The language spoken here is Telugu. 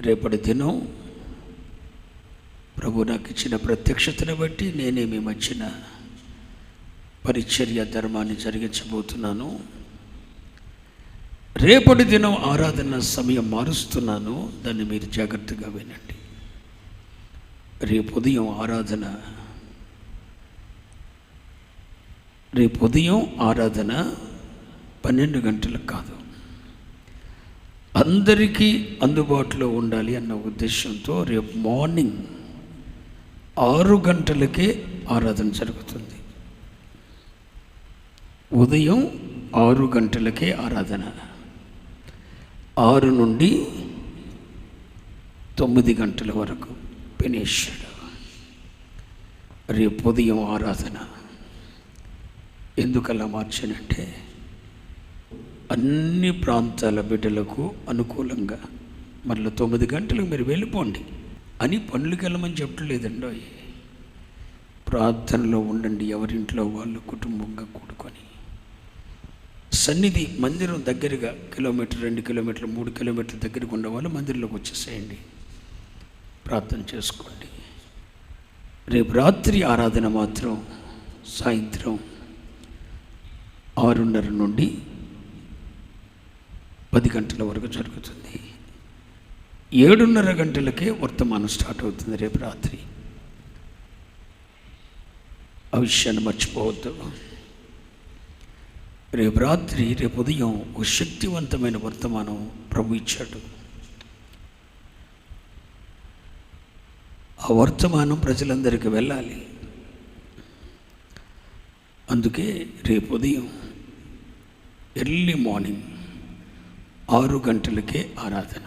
రేపటి దినం ప్రభు నాకు ఇచ్చిన ప్రత్యక్షతను బట్టి నేనే మీ మధ్యన పరిచర్య ధర్మాన్ని జరిగించబోతున్నాను. రేపటి దినం ఆరాధన సమయం మారుస్తున్నాను. దాన్ని మీరు జాగ్రత్తగా వినండి. రేపు ఉదయం ఆరాధన రేపు ఉదయం ఆరాధన పన్నెండు గంటలకు కాదు. అందరికీ అందుబాటులో ఉండాలి అన్న ఉద్దేశంతో రేపు మార్నింగ్ ఆరు గంటలకే ఆరాధన జరుగుతుంది. ఉదయం ఆరు గంటలకే ఆరాధన. ఆరు నుండి తొమ్మిది గంటల వరకు ఫినిష్డ్ రేపు ఉదయం ఆరాధన. ఎందుకలా అలా మార్చానంటే అన్ని ప్రాంతాల బిడ్డలకు అనుకూలంగా మళ్ళీ తొమ్మిది గంటలకు మీరు వెళ్ళిపోండి. అని పనులకు వెళ్ళమని చెప్పలేదండి ప్రార్థనలో ఉండండి ఎవరింట్లో వాళ్ళు కుటుంబంగా కూడుకొని. సన్నిధి మందిరం దగ్గరగా కిలోమీటర్ రెండు కిలోమీటర్లు మూడు కిలోమీటర్ల దగ్గరకు ఉండేవాళ్ళు మందిరంలోకి వచ్చేసేయండి. ప్రార్థన చేసుకోండి. రేపు రాత్రి ఆరాధన మాత్రం సాయంత్రం ఆరున్నర నుండి పది గంటల వరకు జరుగుతుంది. ఏడున్నర గంటలకే వర్తమానం స్టార్ట్ అవుతుంది రేపు రాత్రి. ఆ విషయాన్ని మర్చిపోవద్దు. రేపు రాత్రి రేపు ఉదయం ఒక శక్తివంతమైన వర్తమానం ప్రభు ఇచ్చాడు. ఆ వర్తమానం ప్రజలందరికీ వెళ్ళాలి. అందుకే రేపు ఉదయం ఎర్లీ మార్నింగ్ ఆరు గంటలకే ఆరాధన.